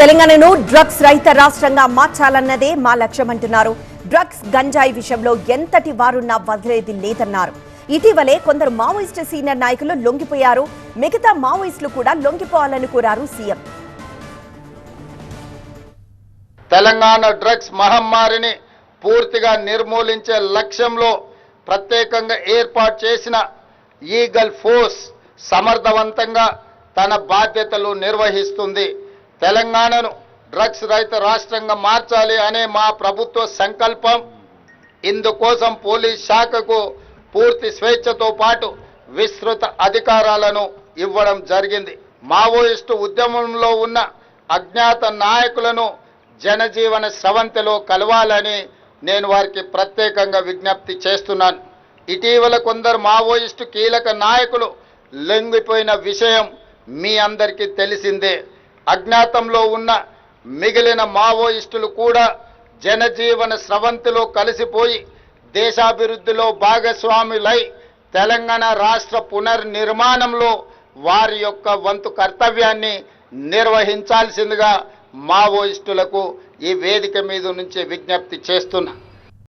తెలంగాణను డ్రగ్స్ రహిత రాష్ట్రంగా మార్చాలన్నదే మా లక్ష్యమంటున్నారు. డ్రగ్స్ గంజాయి విషయంలో ఎంతటి వారున్నా వదిలేది లేదన్నారు. ఇటీవలే కొందరు మావోయిస్టు సీనియర్ నాయకులు లొంగిపోయారు. మిగతా మావోయిస్టులు కూడా లొంగిపోవాలని కోరారు సీఎం. తెలంగాణ డ్రగ్స్ మహమ్మారిని పూర్తిగా నిర్మూలించే లక్ష్యంలో ప్రత్యేకంగా ఏర్పాటు చేసిన ఈగల్ ఫోర్స్ సమర్థవంతంగా తన బాధ్యతలు నిర్వహిస్తుంది. తెలంగాణను డ్రగ్స్ రహిత రాష్ట్రంగా మార్చాలి అనే మా ప్రభుత్వ సంకల్పం. ఇందుకోసం పోలీస్ శాఖకు పూర్తి స్వేచ్ఛతో పాటు విస్తృత అధికారాలను ఇవ్వడం జరిగింది. మావోయిస్టు ఉద్యమంలో ఉన్న అజ్ఞాత నాయకులను జనజీవన స్రవంతిలో కలవాలని నేను వారికి ప్రత్యేకంగా విజ్ఞప్తి చేస్తున్నాను. ఇటీవల కొందరు మావోయిస్టు కీలక నాయకులు లొంగిపోయిన విషయం మీ అందరికీ తెలిసిందే. అజ్ఞాతంలో ఉన్న మిగిలిన మావోయిస్టులు కూడా జనజీవన స్రవంతిలో కలిసిపోయి దేశాభివృద్ధిలో భాగస్వాములై తెలంగాణ రాష్ట్ర పునర్నిర్మాణంలో వారి యొక్క వంతు కర్తవ్యాన్ని నిర్వహించాల్సిందిగా మావోయిస్టులకు ఈ వేదిక మీద నుంచి విజ్ఞప్తి చేస్తున్నా.